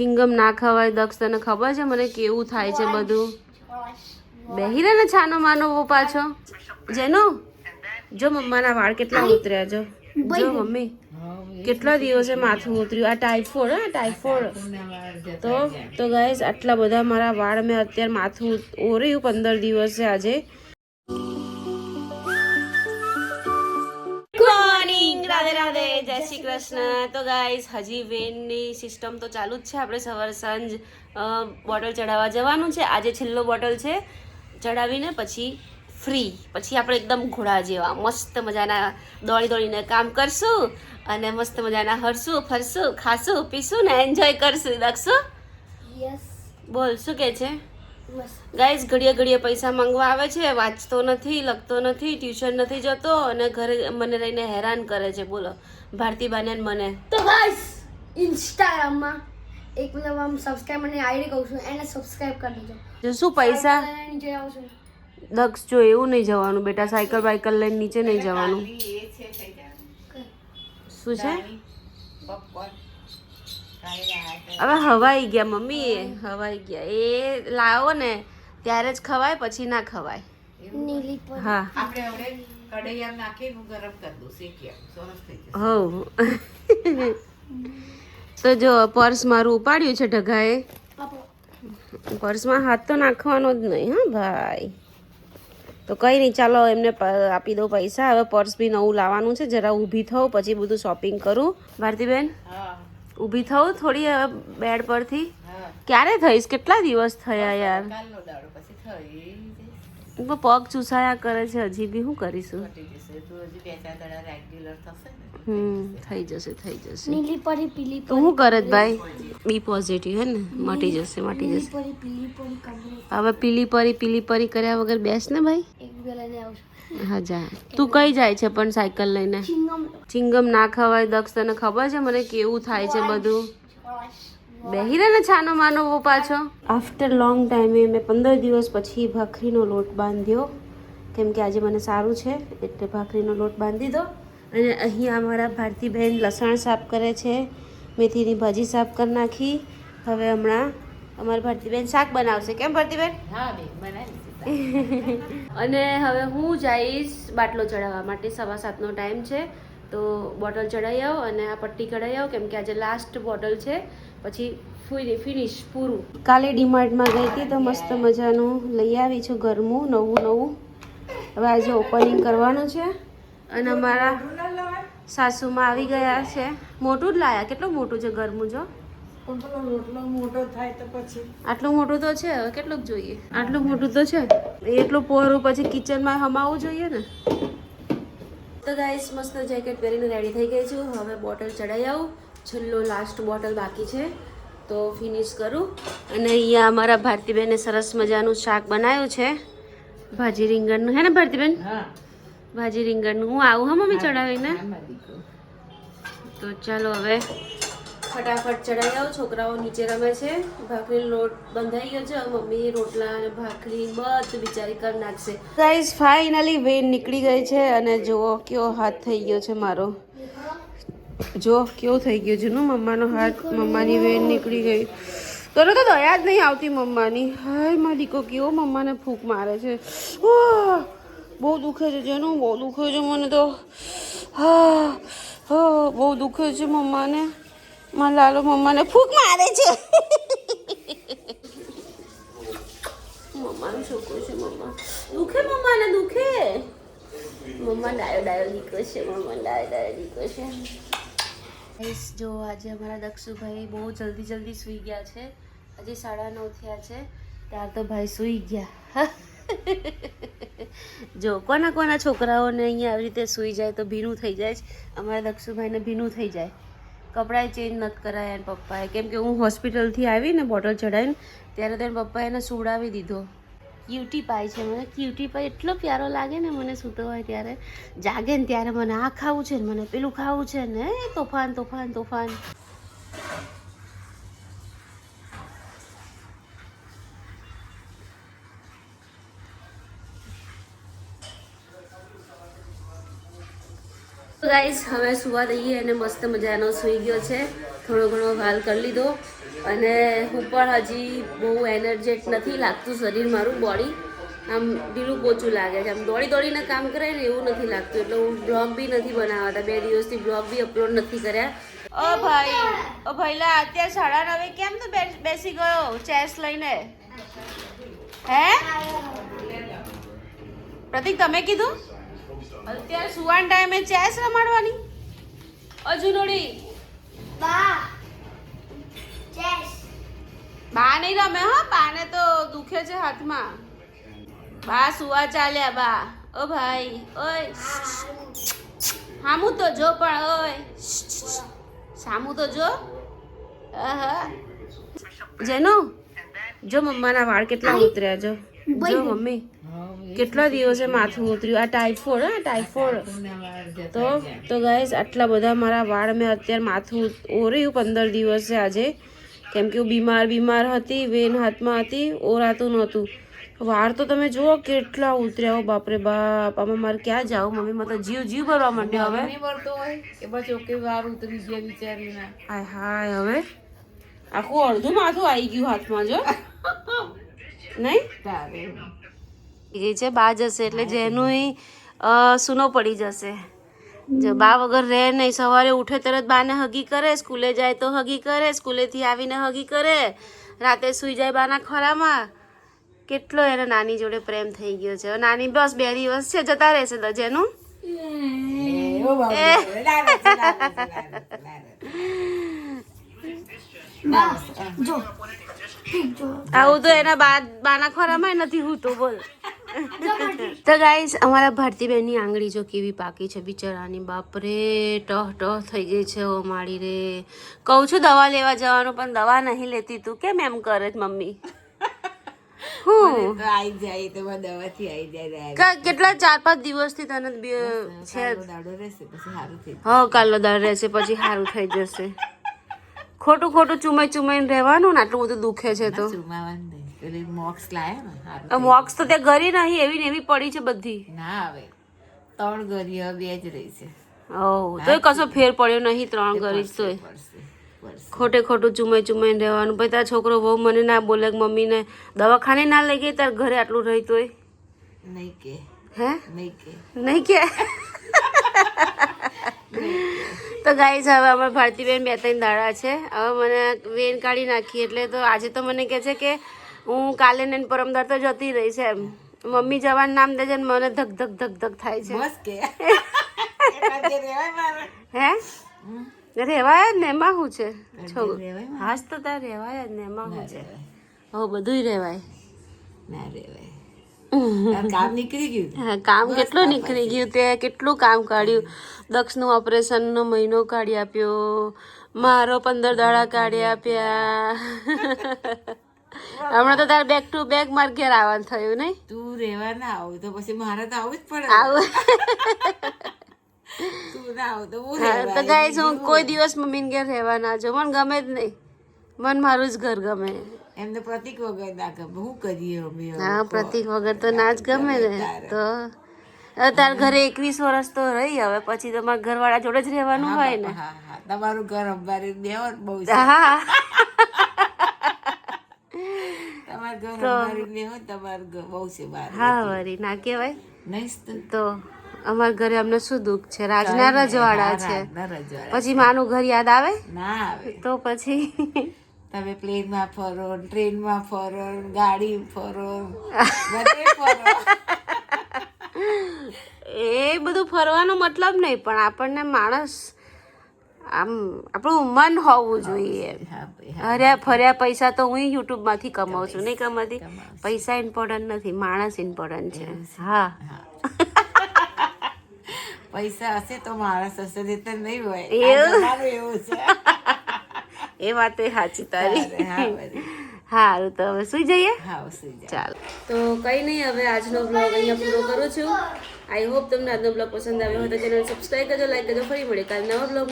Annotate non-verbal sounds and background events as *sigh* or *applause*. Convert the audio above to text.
Chewing gum ના ખવાય દક્ષ તને ખબર છે મને કેવું થાય છે બધું બેહી રહે ને છાનો માનો પાછો જેનો જો મમ્માના વાળ કેટલા ઉતર્યા જો જો મમ્મી કેટલા દિવસે માથું ઉતર્યું આ ટાઈફોડ હા ટાઈફોડ તો તો ગાઈસ આટલા બધા મારા વાળ મેં અત્યારે માથું ઓર્યું પંદર દિવસે આજે જય શ્રી કૃષ્ણ. તો ગાઈઝ હજી વેનની સિસ્ટમ તો ચાલુ જ છે. આપણે સવાર સાંજ બોટલ ચડાવવા જવાનું છે. આજે છેલ્લો બોટલ છે. ચડાવીને પછી ફ્રી પછી આપણે એકદમ ઘોડા જેવા મસ્ત મજાના દોડી દોડીને કામ કરશું અને મસ્ત મજાના હરશું ફરશું ખાશું પીશું ને એન્જોય કરશું. દખશું? યસ બોલ શું કે છે? ગાઈઝ ઘડીએ ઘડીએ પૈસા માંગવા આવે છે વાંચતો નથી લખતો નથી ટ્યુશન નથી જતો અને ઘરે મને રહીને હેરાન કરે છે. બોલો ભારતી બાનેન મને. તો ગાઈઝ ઇન્સ્ટાગ્રામમાં એક મતલબ આમ સબસ્ક્રાઈબરની આઈડી કહું છું એને સબસ્ક્રાઇબ કરી દેજો. જો શું પૈસા? નીચે આવું છું. દક્ષ જો એવું નહીં જવાનું બેટા સાયકલ બાયકલ લઈને નીચે નહીં જવાનું. શું છે? હવે હવાઈ ગયા મમ્મી. એ હવાઈ ગયા. એ લાવો ને ત્યારે જ ખવાય પછી ના ખવાય. હા. આપણે હવે કઢૈયા નાખીને હું ગરમ કરી દઉં શેકી સરસ થઈ જશે. હવ તો જો પર્સ મારું ઉપાડ્યું છે ઢગાએ. પર્સમાં હાથ તો નાખવાનો જ નહીં હા ભાઈ. તો કંઈ નહીં ચાલો એમને આપી દઉં પૈસા. હવે પર્સ બી નવું લાવવાનું છે જરા ઊભી થવું પછી બધું શોપિંગ કરું. ભારતીબેન? હા. ઊભી થવું થોડી હવે બેડ પરથી. ક્યારે થઈશ? કેટલા દિવસ થયા યાર? પગ ચૂસાયા કરે છે હજી બી શું કરીશું? મટી જશે. તો હજી બે ચાર દાડા રેગ્યુલર થશે ને હમ થઈ જશે થઈ જશે. નીલી પરી પીલી તો શું કરત ભાઈ? બી પોઝિટિવ હે ને? મટી જશે મટી જશે. હવે પીલી પરી પીલી પરી કર્યા વગર બેસ ને ભાઈ? એક બે લઈને આવું છું હા જા તું કઈ જાય છે પણ સાયકલ લઈને? ચિંગમ ચિંગમ ના ખવાય દક્ષ તને ખબર છે મને કેવું થાય છે બધું? બેહી રહે ને છાનો માનો પાછો? આફ્ટર લોંગ ટાઈમે મેં પંદર દિવસ પછી ભાખરીનો લોટ બાંધ્યો. કેમ કે આજે મને સારું છે એટલે ભાખરીનો લોટ બાંધી દો. અને અહીંયા અમારા ભારતીબહેન લસણ સાફ કરે છે મેથીની ભાજી સાફ કરી નાખી. હવે હમણાં અમારા ભારતીબેન શાક બનાવશે. કેમ ભારતીબેન હા બેન બનાવી *laughs* અને હવે હું જઈશ બાટલો ચડાવવા માટે. સવા સાતનો ટાઈમ છે. તો બોટલ ચડાવી આવો અને આ પટ્ટી કઢાવી આવો, કેમ કે આજે લાસ્ટ બોટલ છે. પછી ફિનિશ પૂરું. કાલે ડીમાર્ટમાં ગઈ હતી તો મસ્ત મજાનું લઈ આવી છું ગરમું નવું નવું. હવે આજે ઓપનિંગ કરવાનું છે. અને અમારા સાસુમાં આવી ગયા છે. મોટું જ લાયા. કેટલું મોટું છે ગરમું જો? આટલું મોટું તો છે હવે કેટલું જોઈએ? આટલું મોટું તો છે. એટલું પહોરું પછી કિચનમાં હમાવવું જોઈએ ને? તો ગાઈસ મસ્ત જેકેટ પહેરીને રેડી થઈ ગઈ છું. હવે બોટલ ચડાવી આવું. છેલ્લો લાસ્ટ બોટલ બાકી છે. તો ફિનિશ કરું. અને અહીંયા અમારા ભારતીબેને સરસ મજાનું શાક બનાવ્યું છે. ભાજી રીંગણનું. હે ને ભારતીબેન? ભાજી રીંગણનું. હું આવું હા મમ્મી ચડાવીને? તો ચાલો હવે ફટાફટ ચડાવી આવો, છોકરાઓ નીચે રમે છે. ભાખરી લોટ બંધાઈ ગયો છે મમ્મી રોટલા અને ભાખરી બધું બિચારી કરી નાખશે. ગાઈઝ ફાઇનલી વેન નીકળી ગઈ છે અને જુઓ કેવો હાથ થઈ ગયો છે મારો. જો કેવો થઈ ગયો છે. નું મમ્માનો હાથ, મમ્માની વેન નીકળી ગઈ. તને તો દયા જ નહીં આવતી મમ્માની. હાય, મારો દીકો, કેવો મમ્માને ફૂંક મારે છે! બહુ દુખે છે જેનું, બહુ દુખે છે મને તો. હા, બહુ દુખે છે મમ્માને. મારા લાલો મમ્માને ફૂંક મારે છે. મમ્માનો છોકરો છે મમ્મા. દુખે મમ્માને દુખે? મમ્મા ડાયો ડાયો દીકરો છે મમ્મા ડાયો ડાયો દીકરો છે. ગાઈસ જો આજે અમારા દક્ષુભાઈ બહુ જલ્દી જલ્દી સૂઈ ગયા છે. હજી સાડા નવ થયા છે. ત્યાર તો ભાઈ સૂઈ ગયા. *laughs* જો કોના કોના છોકરાઓને અહીંયા આવી રીતે સૂઈ જાય તો ભીનું થઈ જાય અમારા દક્ષુભાઈને ભીનું થઈ જાય. કપડાં ચેન્જ નથી કરાયા એના પપ્પાએ. કેમ કે હું હોસ્પિટલથી આવીને બોટલ ચડાવીને ત્યારે તો એના પપ્પાએ એને સુવડાવી દીધો. ક્યુટી પાય છે મને. ક્યુટી પાય એટલો પ્યારો લાગે ને મને સૂતો હોય ત્યારે. જાગે ને ત્યારે મને આ ખાવું છે ને મને પેલું ખાવું છે ને. તોફાન તોફાન તોફાન. ગાઈસ હવે સુવા દઈએ અને મસ્ત મજાનો સૂઈ ગયો છે. થોડો ઘણો વાલ કરી લીધો અને હું પણ હજી બહુ એનર્જેટ નથી લાગતું શરીર મારું બોડી આમ ઢીલું પોચું લાગે છે. આમ દોડી દોડીને કામ કરે ને એવું નથી લાગતું. એટલે હું બ્લોગ બી નથી બનાવતા બે દિવસથી બ્લોગ બી અપલોડ નથી કર્યા. ઓ ભાઈ, ઓ ભાઈલા અત્યારે સાડા નવે કેમ તો બેસી ગયો ચેસ લઈને? હે? પ્રતિક, તમે કીધું? અત્યારે સુવાન ટાઈમે ચેસ રમાડવાની? હજુ નોડી. બા. ચેસ. બા નહીં રમે હો બાને તો દુખે છે હાથમાં. બા સુવા ચાલ્યા બા. ઓ ભાઈ ઓય. સામું તો જો પણ ઓય. સામું તો જો. જેનું જો મમ્માના વાળ કેટલા ઉતર્યા જો. જો મમ્મી કેટલા દિવસે માથું ઉતર્યું? આ ટાઈફોડ હા ટાઈફોડ તો તો ગાઈસ આટલા બધા મારા વાળ મેં અત્યારે માથું ઓર્યું પંદર દિવસે આજે. કેમ કે હું બીમાર બીમાર હતી વેન હાથમાં હતી ઓરાતું નહોતું. વાળ તો તમે જુઓ કેટલા ઉતર્યા હો બાપરે બાપ. આમાં મારે ક્યાં જાવ? મમ્મી મને તો જીવ જીવ ભરવા માંડ્યો હવે. નહીં હોય એ પછી ઓકે વાર ઉતરી ગયા વિચારીને હાય હાય હવે. આખું અડધું માથું આવી ગયું હાથમાં જો. *laughs* નહીં તારે એ છે બા જશે એટલે જેનું સૂનો પડી જશે જો બા વગર રહે નહીં સવારે ઉઠે તરત બાને હગી કરે સ્કૂલે જાય તો હગી કરે સ્કૂલેથી આવીને હગી કરે રાતે સૂઈ જાય બાના ખોરામાં કેટલો એને નાની જોડે પ્રેમ થઈ ગયો છે નાની બસ બે દિવસ છે જતા રહેશે દજેનું જો આવું તો એના બા બાના ખોરામાં નથી હું તો બોલ. તો ગાઈસ અમારા ભારતીબેનની આંગળી જો કેવી પાકી છે બિચારાની. બાપરે ટહ ટહ થઈ ગઈ છે ઓ માળી રે. કહું છું દવા લેવા જવાનું પણ દવા નહીં લેતી તું. કેમ એમ કરે મમ્મી? હું? આવી જાય તો દવાથી આવી જાય કેટલા ચાર પાંચ દિવસથી તને બે- છે દાડો હા કાલો દર રહેશે પછી સારું થઈ જશે. ખોટું ખોટું ચુમાઈ ચુમાઈને રહેવાનું ને આટલું બધું દુખે છે તો. મોક્સ લાયા મોક્સ તો ત્યાં ગરી નહીં એવી ને એવી પડી છે બધી. ના આવે. ત્રણ ગરી બે જ રહી છે. તોય કશો ફેર પડ્યો નહીં ત્રણ ગરી પડશે ખોટે ખોટું ચુમાઈ ચુમાઈને રહેવાનું. પછી તારા છોકરો બહુ મને ના બોલે મમ્મીને દવાખાને ના લઈ ગઈ તાર ઘરે આટલું રહી તોય? નહીં કે. હે? નહીં કે. નહીં કે? તો ગાઈસ હવે અમારા ભારતીબેન બે ત્રણ દાડા છે. હવે મને વેન કાઢી નાખી એટલે તો આજે તો મને કહે છે કે હું કાલે ને પરમદાર તો જતી રહી છે એમ. મમ્મી જવાનું નામ દેજે ને મને ધક ધક ધક ધક થાય છે. *laughs* રહેવાય હે? રેવાય જ ને એમાં શું છે? છોકરું રહેવાય. હાસ તો તાર રેવાય જ ને એમાં શું છે? હવે હો બધુંય રેવાય ના રહેવાય. આ કામ નીકળી ગયું. હા, કામ કેટલું નીકળી ગયું તે? કેટલું કામ કાઢ્યું? દક્ષનું ઓપરેશનનો મહિનો કાઢી આપ્યો. મારો પંદર દાડા કાઢી આપ્યા. હમણાં તો તાર બેક ટુ બેક માર ઘેર આવવાનું થયું નહીં? તું રહેવા ના આવું તો પછી મારે તો આવું જ પડે. આવું. તું ગાઈસ હું કોઈ દિવસ મમ્મીને ઘેર રહેવા ના જો મને ગમે જ નહીં. મને મારું જ ઘર ગમે. એમને પ્રતિક વગર ના ગમે. હું કરીએ અમે હા પ્રતિક વગર તો ના જ ગમે ને. તો તાર ઘરે એકવીસ વર્ષ તો રહી હવે પછી તમારા ઘરવાળા જોડે જ રહેવાનું હોય ને. તમારું ઘર અંબારી દેવો બહુ છે. હા. તમારું ઘર અંબારી દેવો તમારું બહુ છે હા વરી. ના કહેવાય. નહીં તો. તો અમારા ઘરે અમને શું દુઃખ છે રાજના રજવાડા છે. પછી માનું ઘર યાદ આવે? ના આવે. તો પછી તમે પ્લેનમાં ફરો ટ્રેનમાં ફરો ગાડી ફરો બધે *laughs* ફરો. એ બધું ફરવાનો મતલબ નહીં પણ આપણને માણસ આમ આપણું મન હોવું જોઈએ. હર્યા ફર્યા પૈસા તો હું યુટ્યુબમાંથી કમાઉં છું નહીં કમાતી? પૈસા ઇમ્પોર્ટન્ટ નથી માણસ ઇમ્પોર્ટન્ટ છે. હા. *laughs* પૈસા હશે તો માણસ હશે નહીં હોય. એવો છે. એ વાત એ સાચી તારી. સારું તો હવે સુઈ જઈએ? હા સુઈ ચાલો. તો કંઈ નહીં હવે આજનો બ્લોગ અહીંયા પૂરો કરું છું. આઈ હોપ તમને આજનો બ્લોગ પસંદ આવ્યો હોય તો ચેનલ સબસ્ક્રાઈબ કરજો લાઈક કરજો ફરી મળે કાલ નવા બ્લોગ